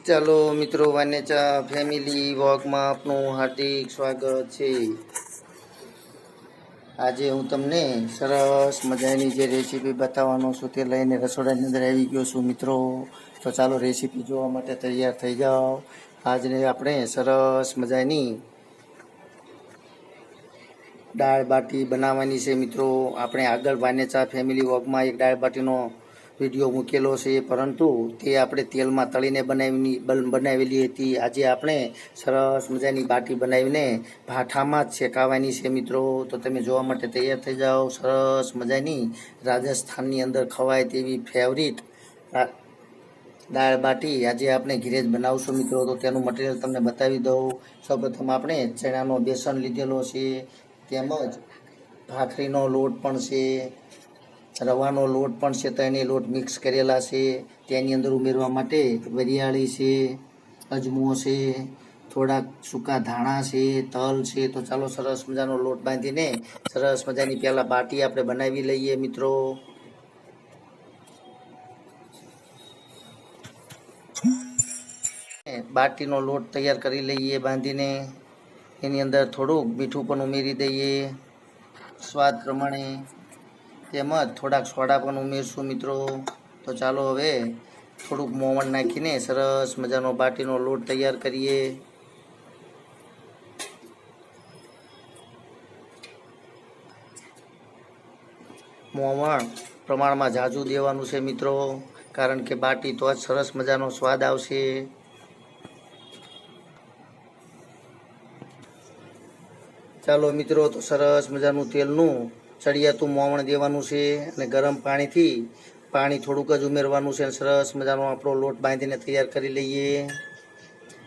ચાલો મિત્રો વાનેચા ફેમિલી વોકમાં આપનું હાર્દિક સ્વાગત છે. આજે હું તમને સરસ મજાની જે રેસીપી બતાવવાનો છું તે લઈને રસોડાની અંદર આવી ગયો છું મિત્રો. તો ચાલો રેસીપી જોવા માટે તૈયાર થઈ જાઓ. આજને આપણે સરસ મજાની દાળ બાટી બનાવવાની છે મિત્રો. આપણે આગળ વાનેચા ફેમિલી વોકમાં એક દાળ બાટીનો વીડિયો મૂકેલો છે, પરંતુ તે આપણે તેલમાં તળીને બનાવી બનાવેલી હતી. આજે આપણે સરસ મજાની બાટી બનાવીને ભાઠામાં જ શેકાવાની છે મિત્રો. તો તમે જોવા માટે તૈયાર થઈ જાઓ. સરસ મજાની રાજસ્થાનની અંદર ખવાય તેવી ફેવરિટ દાળ બાટી આજે આપણે ઘીરે જ બનાવશું મિત્રો. તો તેનું મટીરિયલ તમને બતાવી દઉં. સૌપ્રથમ આપણે ચણાનો બેસન લીધેલો છે, તેમજ ભાખરીનો લોટ પણ છે. રવાનો લોટ પણ છે તો એને લોટ મિક્સ કરેલા છે. તેની અંદર ઉમેરવા માટે વરિયાળી છે, અજમો છે, થોડાક સૂકા ધાણા છે, તલ છે. તો ચાલો સરસ મજાનો લોટ બાંધીને સરસ મજાની પહેલાં બાટી આપણે બનાવી લઈએ મિત્રો. બાટીનો લોટ તૈયાર કરી લઈએ બાંધીને. એની અંદર થોડુંક મીઠું પણ ઉમેરી દઈએ. સ્વાદ પ્રમાણે તેમજ થોડાક સોડા પણ ઉમેરશું મિત્રો. તો ચાલો હવે થોડુંક મોવણ નાખીને સરસ મજાનો બાટીનો લોટ તૈયાર કરીએ. મોવણ પ્રમાણમાં ઝાઝું દેવાનું છે મિત્રો, કારણ કે બાટી તો જ સરસ મજાનો સ્વાદ આવશે. ચાલો મિત્રો, તો સરસ મજાનું તેલનું ચડિયાતું મોવણ દેવાનું છે અને ગરમ પાણીથી પાણી થોડુંક જ ઉમેરવાનું છે અને સરસ મજાનો આપણો લોટ બાંધીને તૈયાર કરી લઈએ.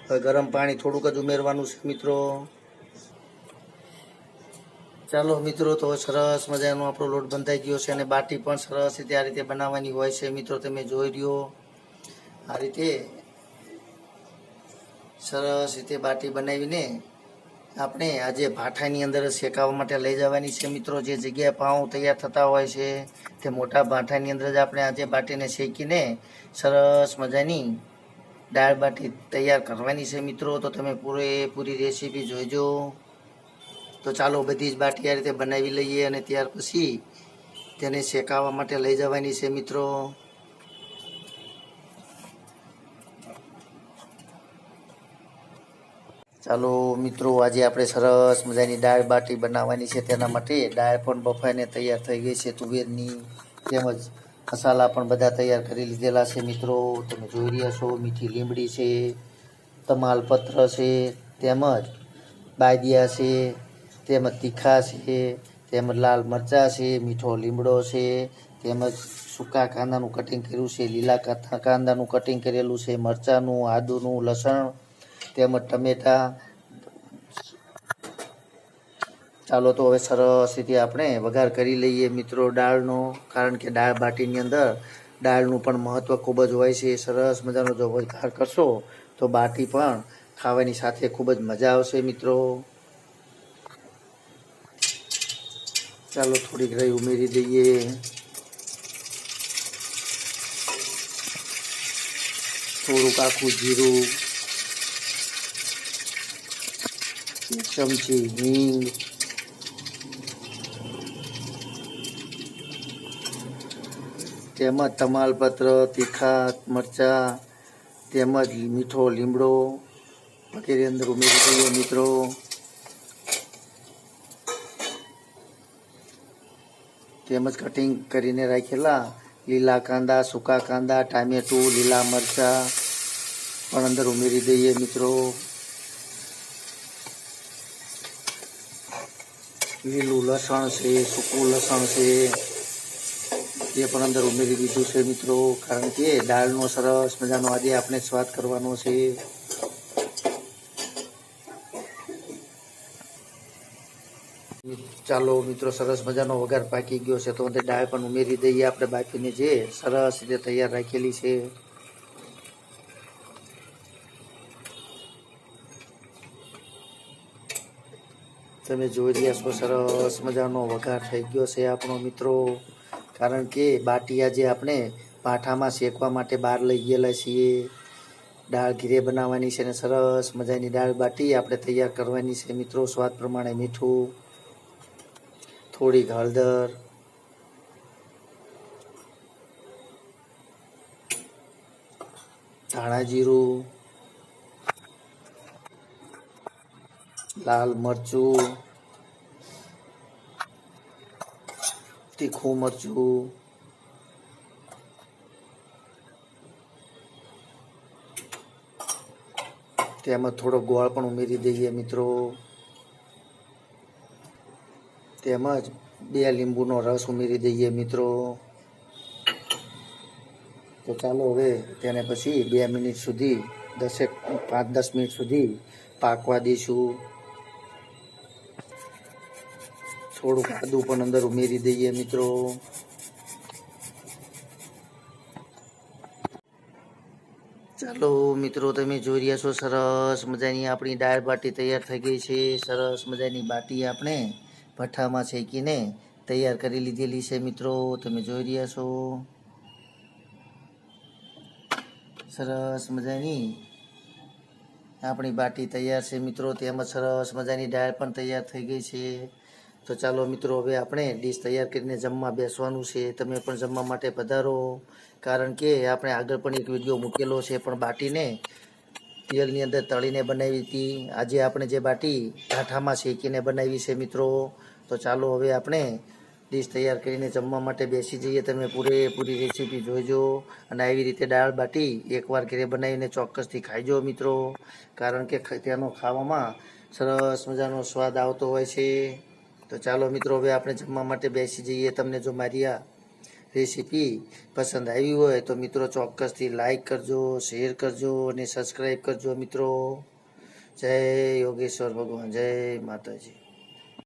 હવે ગરમ પાણી થોડુંક જ ઉમેરવાનું છે મિત્રો. ચાલો મિત્રો, તો સરસ મજાનો આપણો લોટ બંધાઈ ગયો છે અને બાટી પણ સરસ રીતે આ રીતે બનાવવાની હોય છે. મિત્રો, તમે જોઈ રહ્યો આ રીતે સરસ રીતે બાટી બનાવીને આપણે આજે ભાઠાની અંદર શેકાવા માટે લઈ જવાની છે મિત્રો. જે જગ્યાએ પાઉં તૈયાર થતા હોય છે, તે મોટા ભાઠાની અંદર જ આપણે આજે બાટીને શેકીને સરસ મજાની દાળ બાટી તૈયાર કરવાની છે મિત્રો. તો તમે પૂરેપૂરી રેસીપી જોઈજો. તો ચાલો બધી જ બાટી આ રીતે બનાવી લઈએ અને ત્યાર પછી તેને શેકાવા માટે લઈ જવાની છે મિત્રો. ચાલો મિત્રો, આજે આપણે સરસ મજાની દાળ બાટી બનાવવાની છે તેના માટે. દાળ પણ બફાઈને તૈયાર થઈ ગઈ છે, તુવેરની તેમજ મસાલા પણ બધા તૈયાર કરી લીધેલા છે મિત્રો. તમે જોઈ રહ્યા છો, મીઠી લીમડી છે, તમાલપત્ર છે, તેમજ બાદિયા છે, તેમજ તીખા છે, તેમજ લાલ મરચાં છે, મીઠો લીમડો છે, તેમજ સૂકા કાંદાનું કટિંગ કર્યું છે, લીલા કાંદાનું કટિંગ કરેલું છે, મરચાંનું, આદુનું, લસણ તેમજ ટમેટા ચાલો તો હવે સરસ રીતે આપણે વઘાર કરી લઈએ મિત્રો દાળનો, કારણ કે દાળ બાટીની અંદર દાળનું પણ મહત્ત્વ ખૂબ જ હોય છે. સરસ મજાનો જો વઘાર કરશો તો બાટી પણ ખાવાની સાથે ખૂબ જ મજા આવશે મિત્રો. ચાલો થોડીક રહી ઉમેરી દઈએ. થોડુંક આખું જીરું. એક ચમચી હિંગ તેમજ તમાલપત્ર તીખા મરચાં, તેમજ મીઠો લીમડો વગેરે અંદર ઉમેરી દઈએ મિત્રો. તેમજ કટિંગ કરીને રાખેલા લીલા કાંદા, સૂકા કાંદા, ટામેટું, લીલા મરચાં પણ અંદર ઉમેરી દઈએ મિત્રો. લીલું લસણ છે, સૂકું લસણ છે, એ પણ અંદર ઉમેરી દીધું છે મિત્રો. કારણ કે દાળનો સરસ મજાનો આજે આપણે સ્વાદ કરવાનો છે. ચાલો મિત્રો, સરસ મજાનો વઘાર પાકી ગયો છે. તો અંદર દાળ પણ ઉમેરી દઈએ આપણે બાકીને જે સરસ રીતે તૈયાર રાખેલી છે. તમે જોઈ રહ્યા છો, સરસ મજાનો વઘાર થઈ ગયો છે આપણો મિત્રો. કારણ કે બાટિયા જે આપણે પાઠામાં શેકવા માટે બહાર લઈ ગયેલા છીએ. દાળ ઘીરે બનાવવાની છે અને સરસ મજાની દાળ બાટી આપણે તૈયાર કરવાની છે મિત્રો, સ્વાદ પ્રમાણે મીઠું, થોડીક હળદર. ધાણા જીરું. લાલ મરચું, તીખું મરચું તેમાં થોડો ગોળ પણ ઉમેરી દઈએ મિત્રો. તેમજ બે લીંબુનો રસ ઉમેરી દઈએ મિત્રો. તો ચાલો હવે તેને પછી બે મિનિટ સુધી, દસેક, પાંચ દસ મિનિટ સુધી પાકવા દઈશું. થોડુંક આદું પણ અંદર ઉમેરી દઈએ મિત્રો. ચાલો મિત્રો, તમે જોઈ રહ્યા છો સરસ મજાની આપણી દાળ બાટી તૈયાર થઈ ગઈ છે. સરસ મજાની બાટી આપણે ભઠ્ઠામાં શેકીને તૈયાર કરી લીધેલી છે મિત્રો. તમે જોઈ રહ્યા છો? સરસ મજાની આપણી બાટી તૈયાર છે મિત્રો. તેમજ સરસ મજાની દાળ પણ તૈયાર થઈ ગઈ છે. તો ચાલો મિત્રો, હવે આપણે ડીશ તૈયાર કરીને જમવા બેસવાનું છે. તમે પણ જમવા માટે પધારો. કારણ કે આપણે આગળ પણ એક વીડિયો મૂકેલો છે, પણ બાટીને તેલની અંદર તળીને બનાવી હતી. આજે આપણે જે બાટી ઢાઠામાં શેકીને બનાવી છે મિત્રો. તો ચાલો હવે આપણે ડીશ તૈયાર કરીને જમવા માટે બેસી જઈએ. તમે પૂરેપૂરી રેસીપી જોઈજો અને આવી રીતે દાળ બાટી એકવાર ઘરે બનાવીને ચોક્કસથી ખાઈજો મિત્રો. કારણ કે ત્યાંનો ખાવામાં સરસ મજાનો સ્વાદ આવતો હોય છે. તો ચાલો મિત્રો, હવે આપણે જમવા માટે બેસી જઈએ. તમને જો મારી આ રેસીપી પસંદ આવી હોય તો મિત્રો ચોક્કસથી લાઈક કરજો શેર કરજો અને સબસ્ક્રાઈબ કરજો મિત્રો. જય યોગેશ્વર ભગવાન, જય માતાજી.